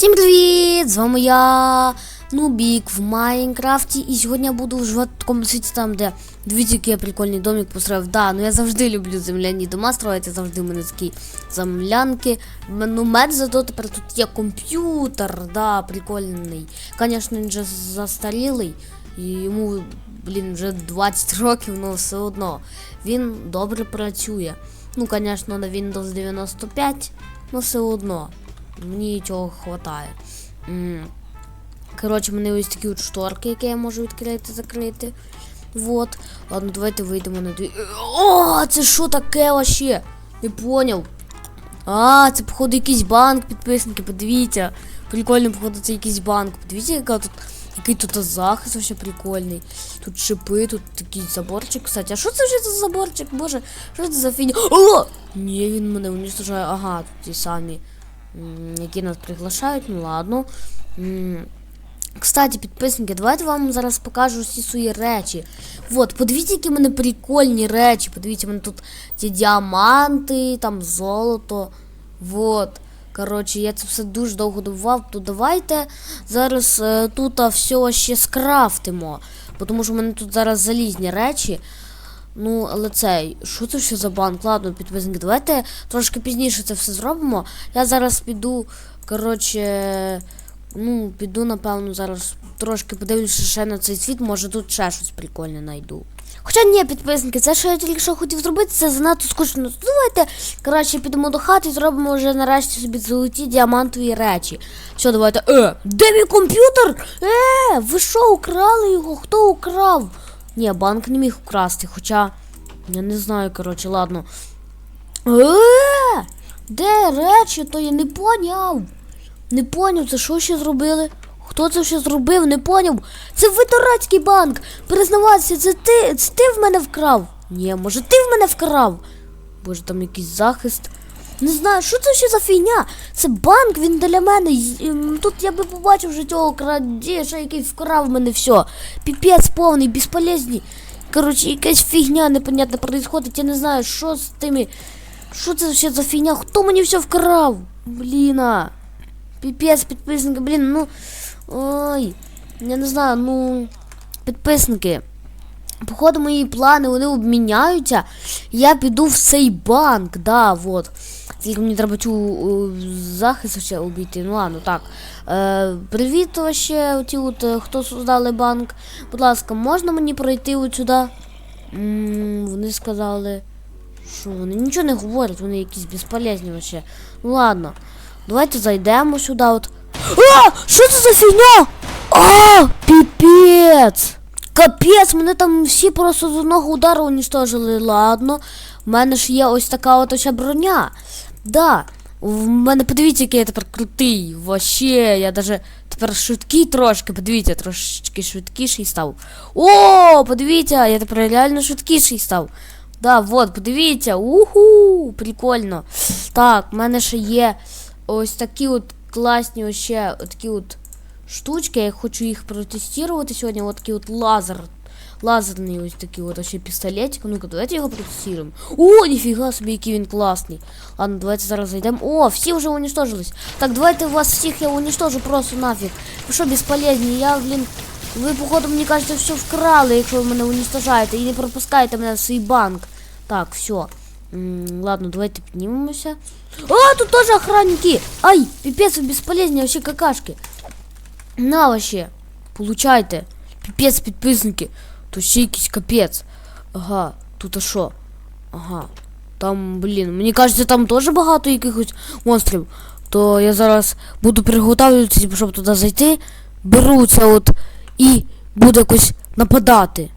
Всім привіт! З вами я, Нубік в Майнкрафті. І сьогодні я буду в такому світі там, де дивіться, який я прикольний домик построїв. Да, ну я завжди люблю земляні дома строїти, завжди в мене такі землянки. Ну, мед зато тепер тут є комп'ютер, да, прикольний. Звісно, він вже застарілий. І йому, блін, вже 20 років, але все одно. Він добре працює. Ну, звісно, на Windows 95, але все одно. Мені цього. М. Коротше, в мене ось такі от шторки, які я можу відкрити, закрити. Вот. Ладно, давайте вийдемо на дві. О, це що таке вообще? Не поняв. А, це, походу, якийсь банк, підписники, подивіться. Прикольно, походу, це якийсь банк. Подивіться, яка тут. Який тут захист вообще прикольний. Тут шипи, тут такий заборчик. Кстати, а що це вже за заборчик? Боже, що це за фігня? О! Ні, він мене уничтожає. Ага, тут ті самі які нас приглашають, ну ладно. Кстати, підписники, давайте вам зараз покажу всі свої речі. Вот, подивіться, які в мене прикольні речі. Подивіться, в мене тут ці діаманти, там золото. Вот. Коротше, я це все дуже довго добував, то давайте зараз е, тут все ще скрафтимо. Тому що в мене тут зараз залізні речі. Ну, але цей, що це ще за банк? Ладно, підписники, давайте трошки пізніше це все зробимо. Я зараз піду, коротше, ну, піду, напевно, зараз трошки подивлюся ще на цей світ, може тут ще щось прикольне знайду. Хоча ні, підписники, це що я тільки що хотів зробити, це занадто скучно. Ну, Давайте, коротше, підемо до хати і зробимо вже нарешті собі золоті діамантові речі. Все, давайте. Е, де мій комп'ютер? Е, ви що, украли його? Хто украв? Ні, банк не міг украсти, хоча. Я не знаю, коротше, ладно. Е, де речі, то я не поняв. Не поняв, це що ще зробили? Хто це ще зробив? Не поняв. Це ви дурацький банк. Признавайся, це ти, це ти в мене вкрав. Ні, може ти в мене вкрав. Боже, там якийсь захист. Не знаю, що це ще за фігня? Це банк, він для мене. Ем, Тут я би побачив вже цього крадіжа, який вкрав мене все. Піпець повний, безполезний. Коротше, якась фігня непонятна происходить. Я не знаю, що з тими. Що це ще за фігня? Хто мені все вкрав? Бліна. Піпець, підписники, блін, ну. Ой. Я не знаю, ну. Підписники. Походу, мої плани вони обміняються. Я піду в цей банк, да, вот. Тільки мені треба цю е, захист ще обійти. Ну ладно, так. Е, привіт вообще, оті от, е, хто создали банк. Будь ласка, можна мені пройти от сюди? вони сказали. Що вони нічого не говорять, вони якісь безполезні вообще. Ну ладно. Давайте зайдемо сюди от. А! Що це за фігня? А! Піпець! Капець, мене там всі просто з одного удару уничтожили. Ладно. В мене ж є ось така от ось броня. Да. В мене подивіться, який я тепер крутий. Вообще, я даже тепер швидкий трошки, подивіться, трошечки швидкіший став. О, подивіться, я тепер реально швидкіший став. Да, вот, подивіться. Уху, прикольно. Так, в мене ще є ось такі от класні ще такі от штучки. Я хочу їх протестувати сьогодні. От такий от лазер. Лазерний ось такий от ще пістолетик. Ну-ка, давайте його протестуємо. О, ніфіга собі, який він класний. Ладно, давайте зараз зайдемо. О, всі вже уничтожились. Так, давайте вас всіх я уничтожу просто нафіг. Ви що, безполезні? Я, блін. Ви, походу, мені кажете, все вкрали, якщо ви мене уничтожаєте. І не пропускаєте мене в свій банк. Так, все. М, ладно, давайте піднімемося. А, тут тоже охранники! Ай, пипец, вы бесполезні, вообще какашки. На вообще. Получайте. Пипец, підписники. Тут ще якийсь капець. Ага, тут а що? Ага. Там, блін, мені кажеться, там теж багато якихось монстрів. То я зараз буду приготовлюватися, щоб туди зайти. Беру це от і буду якось нападати.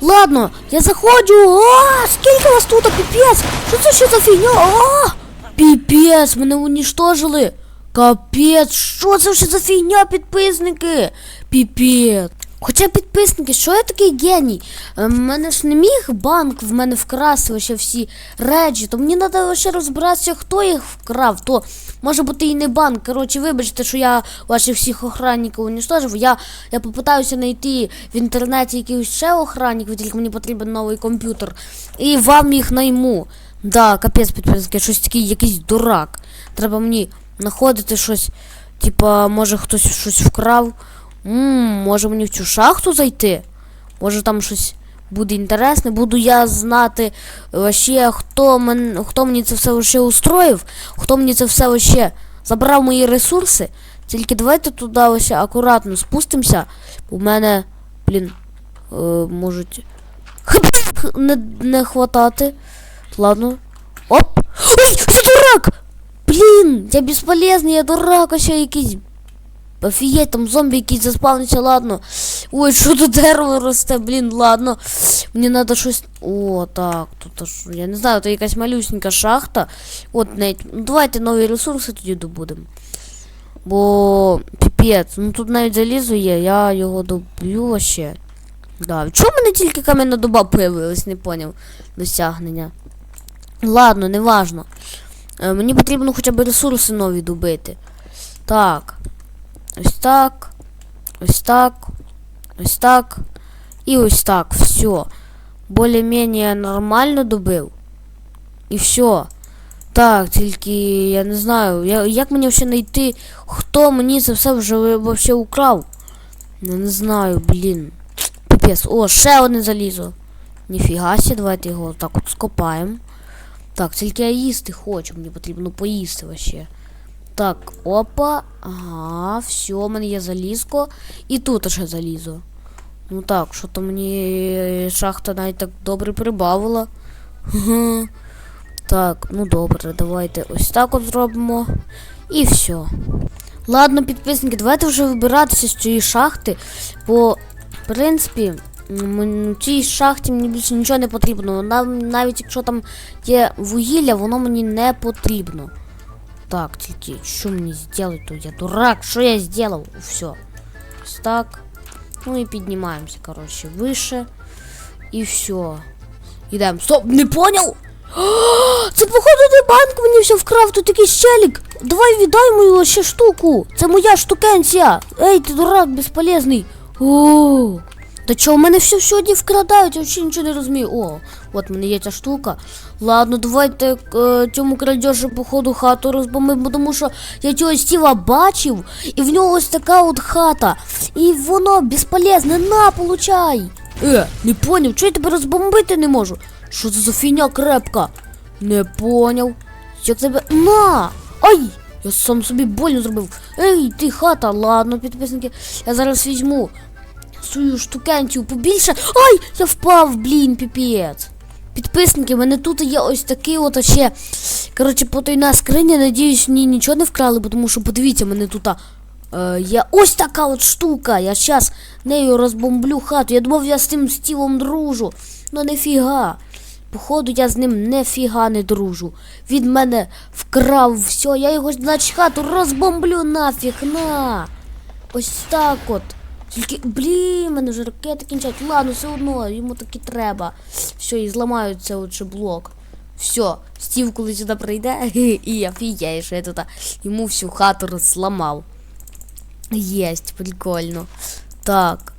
Ладно, я заходжу. А, скільки вас тут, піпець? Що це ще за фігня? А, піпець, мене унічтожили. Капець, що це ще за фігня, підписники? Піпець. Хоча підписники, що я такий геній? Е, В мене ж не міг банк в мене вкрасти лише всі речі, то мені треба лише розбиратися, хто їх вкрав. То може бути і не банк. Коротше, вибачте, що я ваших всіх охранників уничтожив. Я, я попитаюся знайти в інтернеті якихось ще охранників, тільки мені потрібен новий комп'ютер. І вам їх найму. Да, капець підписники, щось такий якийсь дурак. Треба мені знаходити щось Типа, може хтось щось вкрав. Ммм, може мені в цю шахту зайти? Може там щось буде інтересне, буду я знати вообще, хто, мен, хто мені це все вообще устроїв, хто мені це все вообще забрав мої ресурси. Тільки давайте туди вообще акуратно спустимося. У мене, блін, е, можуть не, не хватати. Ладно. Оп! Ой, це дурак! Блін, я безполезний, я дурак, а ще якийсь. Офігеть, там якийсь заспавнився, ладно. Ой, що тут дерево росте, блін, ладно. Мені треба щось. О, так, тут аж, я не знаю, це якась малюсенька шахта. От навіть. Ну, давайте нові ресурси тоді добудемо. Бо піпець, ну тут навіть залізо є, я його доб'ю вообще. Да. Чому мене тільки кам'яна доба появилась, не поняв досягнення. Ладно, не важно. Е, мені потрібно хоча б ресурси нові добити. Так. Ось так. Ось так. Ось так. І ось так. Все. Более-менее нормально добив. І все. Так, тільки я не знаю. Я, як мені взагалі знайти, хто мені це все вже вообще украв? Я не знаю, блін. Піпець. О, ще одне залізо. Ніфіга сі, давайте його так от скопаємо. Так, тільки я їсти хочу, мені потрібно поїсти вообще. Так, опа. Ага, все, у мене є залізко. І тут ще залізо. Ну так, що то мені шахта навіть так добре прибавила. Так, ну добре, давайте ось так от зробимо. І все. Ладно, підписники, давайте вже вибиратися з цієї шахти. Бо, в принципі, в цій шахті мені більше нічого не потрібно. Нав- Навіть якщо там є вугілля, воно мені не потрібно. Так, тільки що мені зробити тут? Я дурак, що я зробив? Все. Так. Ну і піднімаємося, коротше, вище. І все. Ідемо. Стоп, не понял? Це походу не банк мені все вкрав, тут якийсь челік. Давай віддай мою ще штуку. Це моя штукенція. Ей, ти дурак безполезний. О, та чого в мене все сьогодні вкрадають, я взагалі нічого не розумію. О, от мене є ця штука. Ладно, давайте е, цьому крадежу, походу, хату розбомбимо, тому що я цього Стіва бачив, і в нього ось така от хата. І воно безполезне, на, получай. Е, не поняв, чого я тебе розбомбити не можу? Що це за фігня крепка? Не поняв. Як тебе. На! Ай! Я сам собі больно зробив. Ей, ти хата, ладно, підписники. Я зараз візьму свою штукенцію побільше. Ай! Я впав, блін, піпець. Підписники, в мене тут є ось такий от ще. Коротше, потайна скриня, надіюсь, мені нічого не вкрали, тому що подивіться, мене тут е, є ось така от штука. Я зараз нею розбомблю хату. Я думав, я з тим стілом дружу. Ну нефіга. Походу, я з ним нефіга не дружу. Він мене вкрав все, я його значить хату розбомблю нафіг, на. Ось так от. Тільки, блін, мене вже ракети кінчать. Ладно, все одно, йому таки треба. Все, і зламаю це отже блок. Все, Стів, коли сюди прийде, і я фігею, що я тут йому всю хату розламав. Єсть, прикольно. Так.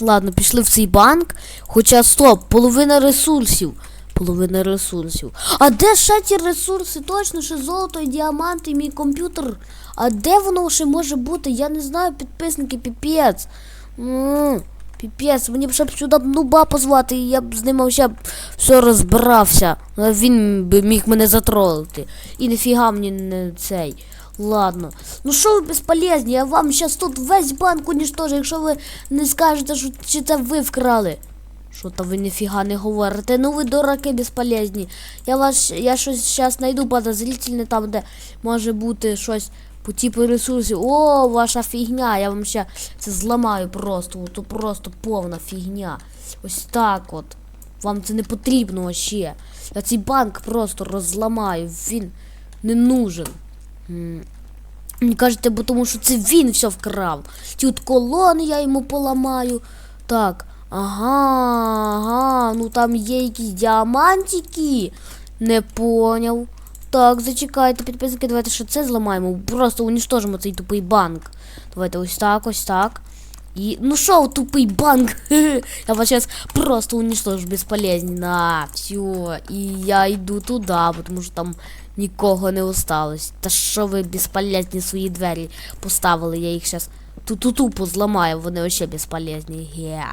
Ладно, пішли в цей банк. Хоча стоп, половина ресурсів. Половина ресурсів. А де ще ті ресурси? Точно, що золото і діаманти, і мій комп'ютер. А де воно ще може бути? Я не знаю, підписники, піпець. Піпець, мені б ще б сюди нуба позвати, і я б з ним ще все розбирався. Він би міг мене затролити. І ніфіга мені не цей. Ладно. Ну що ви безполезні? Я вам зараз тут весь банк уніштожу, якщо ви не скажете, що чи це ви вкрали. Що то ви ніфіга не говорите? Ну ви дураки безполезні. Я вас я щось зараз знайду подозрительне там, де може бути щось по типу ресурсів. О, ваша фігня. Я вам ще це зламаю просто. То просто повна фігня. Ось так от. Вам це не потрібно ще. Я цей банк просто розламаю. Він не нужен. Мені кажете, бо тому що це він все вкрав. Ті от колони я йому поламаю. Так. Ага, ага, ну там є якісь діамантики. Не поняв. Так, зачекайте, підписники, давайте ще це зламаємо. Просто унічтожимо цей тупий банк. Давайте ось так, ось так. І. Ну що, тупий банк? я вас зараз просто уничтожу. На, все. І я йду туди, тому що там Нікого не осталось. Та що ви безполезні свої двері поставили, я їх щас ту-ту-ту позламаю, вони вообще безполезні. Ге.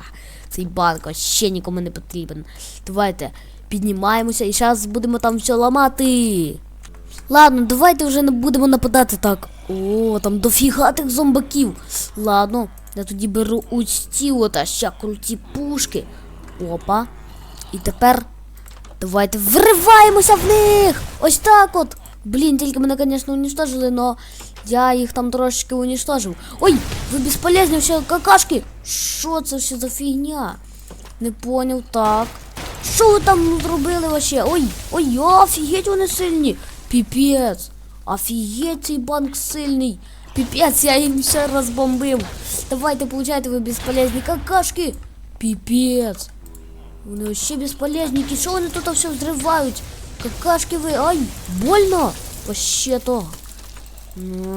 Цей банк вообще нікому не потрібен. Давайте піднімаємося і зараз будемо там все ламати. Ладно, давайте вже не будемо нападати так. О, там дофіга тих зомбаків. Ладно, я тоді беру ось ці от а ще круті пушки. Опа. І тепер давайте вриваємося в них! Ось так от. Блін, тільки мене, звісно, уничтожили, но я їх там трошечки уничтожив. Ой, ви безполезні все какашки. Що це ще за фігня? Не поняв, так. Що ви там зробили вообще? Ой, ой, офігеть вони сильні. Піпець. Офігеть цей банк сильний. Піпець, я їм все розбомбив. Давайте, получайте ви безполезні какашки. Піпець. Вони вообще безполезники. Що вони тут все взривають? Какашки ви. Ай, больно. Вообще то.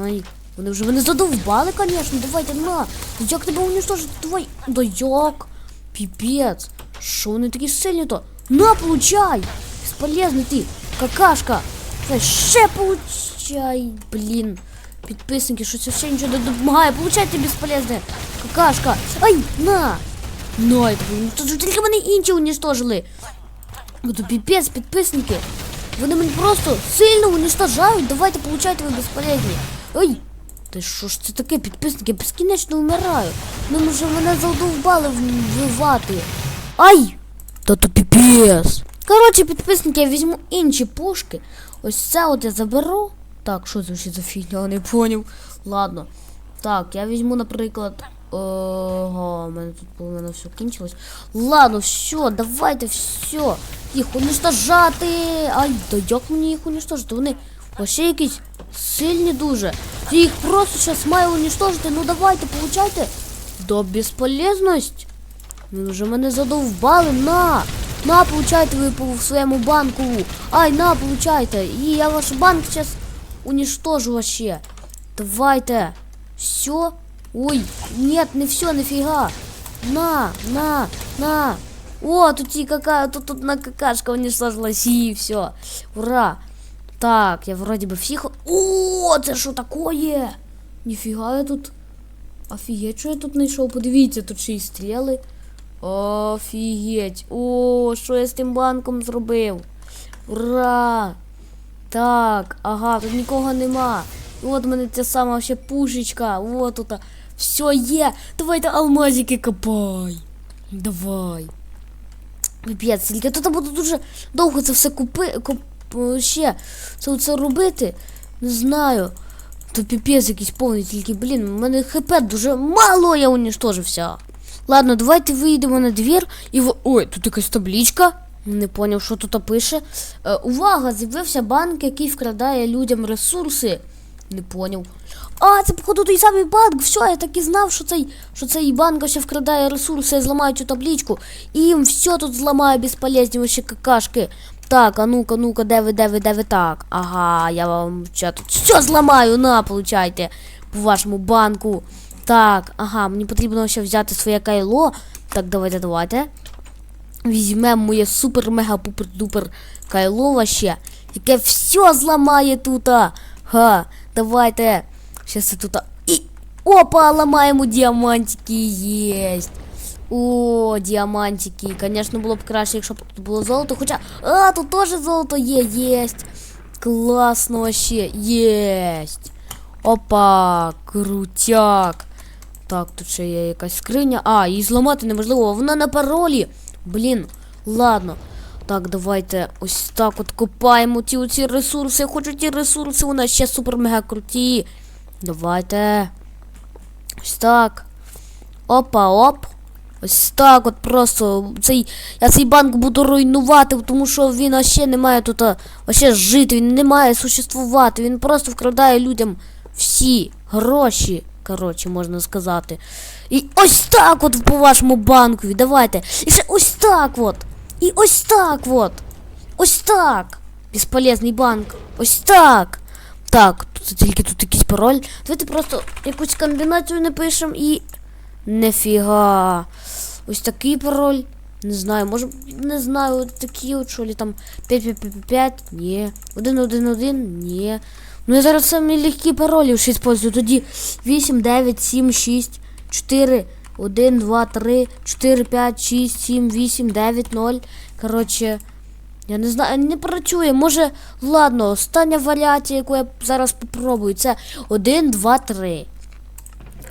Ай. Вони вже мене задовбали, конечно. Давайте, на. Як тебе уничтожити? Давай. Да як? Піпець. Що вони такі сильні то? На, получай! Безполезний ти, какашка. Давай, ще получай. Блін. Підписники, що це ще нічого не допомагає. Получайте безполезне. Какашка. Ай, на. На, это ви уничтожили. Тільки мене інші уничтожили. Буду піпець, підписники. Вони мене просто сильно уничтожають. Давайте получайте ви безполезні. Ой! Та що ж це таке, підписники? Я безкінечно вмираю. Ну може мене задовбали вбивати. Ай! Та то піпець. Коротше, підписники, я візьму інші пушки. Ось це от я заберу. Так, що це ще за фігня, не поняв. Ладно. Так, я візьму, наприклад. Ого, у мене тут половина все кінчилось. Ладно, все, давайте все. Їх уничтожати. Ай, да як мені їх уничтожити? Вони вообще якісь сильні дуже. Я їх просто зараз маю уничтожити. Ну давайте, получайте. Да безполезність. Ви вже мене задовбали. На! На, получайте ви по своєму банку. Ай, на, получайте. І я ваш банк зараз уничтожу вообще. Давайте. Все. Ой, нет, не все, нафига. На, на, на. О, тут и какая, тут одна какашка уничтожилась, и все. Ура. Так, я вроде бы всіх... О, це що такое? Ніфіга я тут. Офігеть, що я тут знайшов? Подивіться, тут ще й стріли. Офігеть. О, що я з тим банком зробив? Ура! Так, ага, тут нікого нема. І от у мене ця сама ще пушечка. Вот тут. Все є. Давайте алмазики копай. Давай. Піпець, тільки тут буду дуже довго це все купи. Коп, е, ще це це робити. Не знаю. То піпець якийсь повний, тільки, блін, у мене хп дуже мало, я уничтожився. Ладно, давайте вийдемо на двір і в. Ой, тут якась табличка. Не поняв, що тут пише. Е, увага! З'явився банк, який вкрадає людям ресурси. Не поняв. А, це походу той самий банк. Все, я так і знав, що цей, що цей банк ще вкрадає ресурси, я зламаю цю табличку. І їм все тут зламаю безполезні вообще какашки. Так, а ну-ка, ну-ка, де ви, де ви, де ви так? Ага, я вам ще тут все зламаю, на, получайте, по вашому банку. Так, ага, мені потрібно ще взяти своє кайло. Так, давайте, давайте. Візьмемо моє супер-мега-пупер-дупер кайло вообще, яке все зламає тут. Ха, давайте. Сейчас я тут. І. Опа, ламаємо діамантики. Єсть. О, діамантики. Конечно, було б краще, якщо б тут було золото. Хоча. А, тут теж золото є, єсть. Класно вообще. Єсть. Опа, крутяк. Так, тут ще є якась скриня. А, її зламати неможливо. Вона на паролі. Блін, ладно. Так, давайте ось так от копаємо ті оці ресурси. Я хочу ті ресурси, у нас ще супер-мега круті. Давайте. Ось так. Опа, оп. Ось так от просто. Цей, я цей банк буду руйнувати, тому що він ще не має тут вообще жити, він не має существувати. Він просто вкрадає людям всі гроші. Коротше, можна сказати. І ось так от по вашому банкові. Давайте. І ще ось так от. І ось так от. Ось так. Безполезний банк. Ось так. Так, тут тільки тут якийсь пароль. Давайте просто якусь комбінацію напишемо і. Нефіга. Ось такий пароль. Не знаю, може, не знаю, от такі от, що ли, там 5-5-5-5, ні. 1-1-1, ні. Ну я зараз самі легкі паролі ще использую. Тоді 8, 9, 7, 6, 4, 1, 2, 3, 4, 5, 6, 7, 8, 9, 0. Коротше, я не знаю, не працює. Може, ладно, остання варіація, яку я зараз попробую, це 1, 2, 3.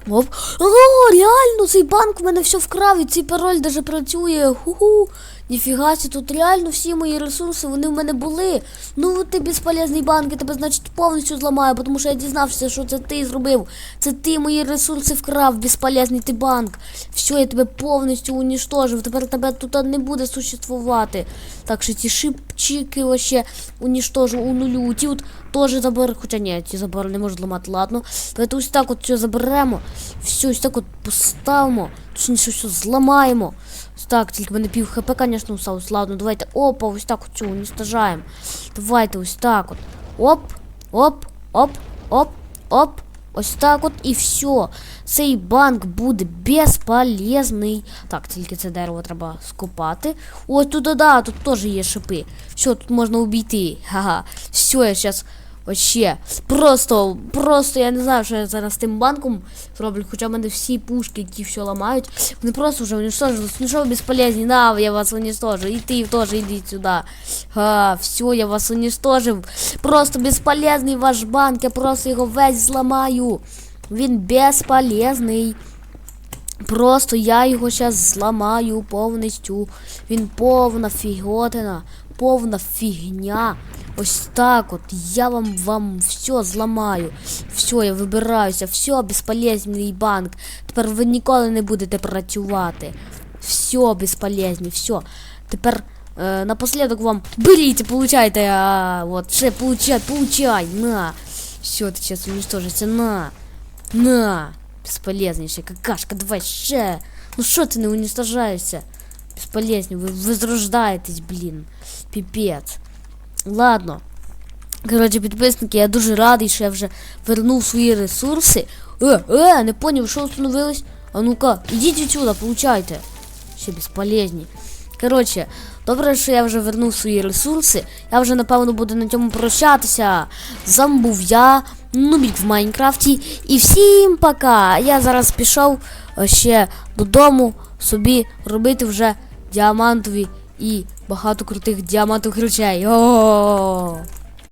Оп. О, реально, цей банк в мене все вкрав, і цей пароль даже працює. Ху-ху. Ніфіга тут реально всі мої ресурси, вони в мене були. Ну ти безполезний банк, я тебе, значить, повністю зламаю, тому що я дізнався, що це ти зробив. Це ти мої ресурси вкрав, безполезний ти банк. Все, я тебе повністю унічтожив. Тепер тебе тут не буде существувати. Так що ці шипчики вообще унічтожу у нулю. Ті от теж забор, хоча ні, ці забори не можуть ламати, ладно. Давайте ось так от все заберемо. Все, ось так от поставимо. Точніше, все зламаємо. Так, тільки мене пів хп, звісно, осталось. Ладно, давайте. Опа, ось так от цього уничтожаємо. Давайте ось так от. Оп, оп, оп, оп, оп. Ось так от і все. Цей банк буде безполезний. Так, тільки це дерево треба скопати. Ось тут, да, тут теж є шипи. Все, тут можна. Ха-ха. Все, я зараз Вообще, просто, просто я не знаю, що я зараз з тим банком зроблю, хоча в мене всі пушки, які все ламають, вони просто вже уничтожились. Ну що ви безполезні, на, я вас уничтожу. І ти теж іди сюди. А, все, я вас уничтожив. Просто безполезний ваш банк, я просто його весь зламаю. Він безполезний. Просто я його зараз зламаю повністю. Він повна фіготина, повна фігня. Ось так от. Я вам вам все зламаю. Все, я вибираюся, все, безполезний банк. Тепер ви ніколи не будете працювати. Все безполезні, все. Тепер е, напоследок вам беріть, получайте. А, вот, ще получай, получай, на. Все, ти зараз уничтожиться, на. На. Бесполезнейшая какашка, давай ще. Ну що ти не уничтожаєшся? Бесполезні, ви, ви зрождаєтесь, блін. Піпець. Ладно. Коротше, підписники, я дуже радий, що я вже вернув свої ресурси. Е, е, не поняв, що встановилось? А ну-ка, ідіть відсюди, получайте. Ще безполезні. Коротше, добре, що я вже вернув свої ресурси. Я вже, напевно, буду на цьому прощатися. З був я, Нубік в Майнкрафті. І всім пока! Я зараз пішов ще додому собі робити вже діамантові і багато крутих діамантових речей. О!